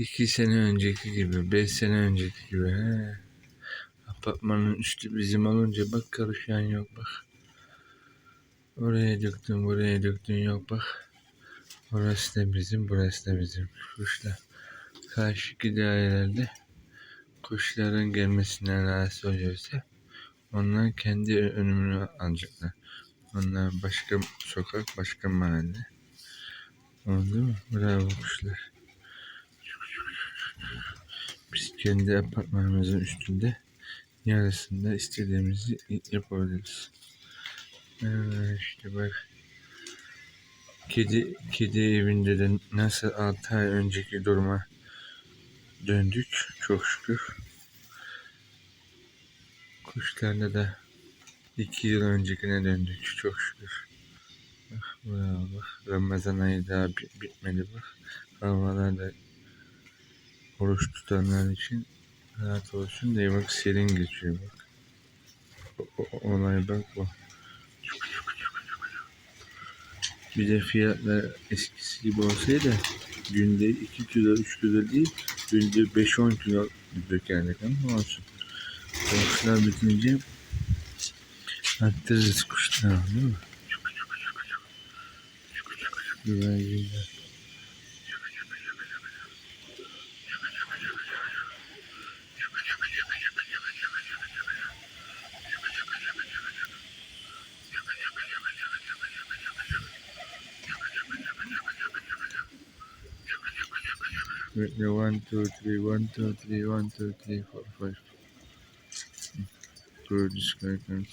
İki sene önceki gibi, beş sene önceki gibi. He. Apartmanın üstü bizim olunca bak karışan yok bak. Oraya döktün, buraya döktün yok bak. Orası da bizim, burası da bizim. Kuşlar. Karşıki dairelerde kuşların gelmesinden rahatsız oluyorsa onlar kendi önümünü alacaklar. Onlar başka sokak, başka mahalle. Oldu mu? Bravo kuşlar. Kendi apartmanımızın üstünde yarısında istediğimizi yapabiliriz. Evet, işte bak. Kedi, kedi evinde de nasıl 6 ay önceki duruma döndük çok şükür. Kuşlarla da 2 yıl öncekine döndük çok şükür. Bak bak. Ramazan ayı daha bi- bitmedi bak. Havalar da oruç tutanlar için rahat olsun diye bak serin geçiyor bak. Olay bak bu. Bir de fiyatlar eskisi gibi olsaydı günde 2 kilo 3 kilo değil günde 5-10 kilo dökerdik ama olsun. Kuşlar bitince arttırırız kuşlar değil mi? Güvercinler. Wait, no, one, two, three, one, two, three, one, two, three, four, five. Good, this guy can.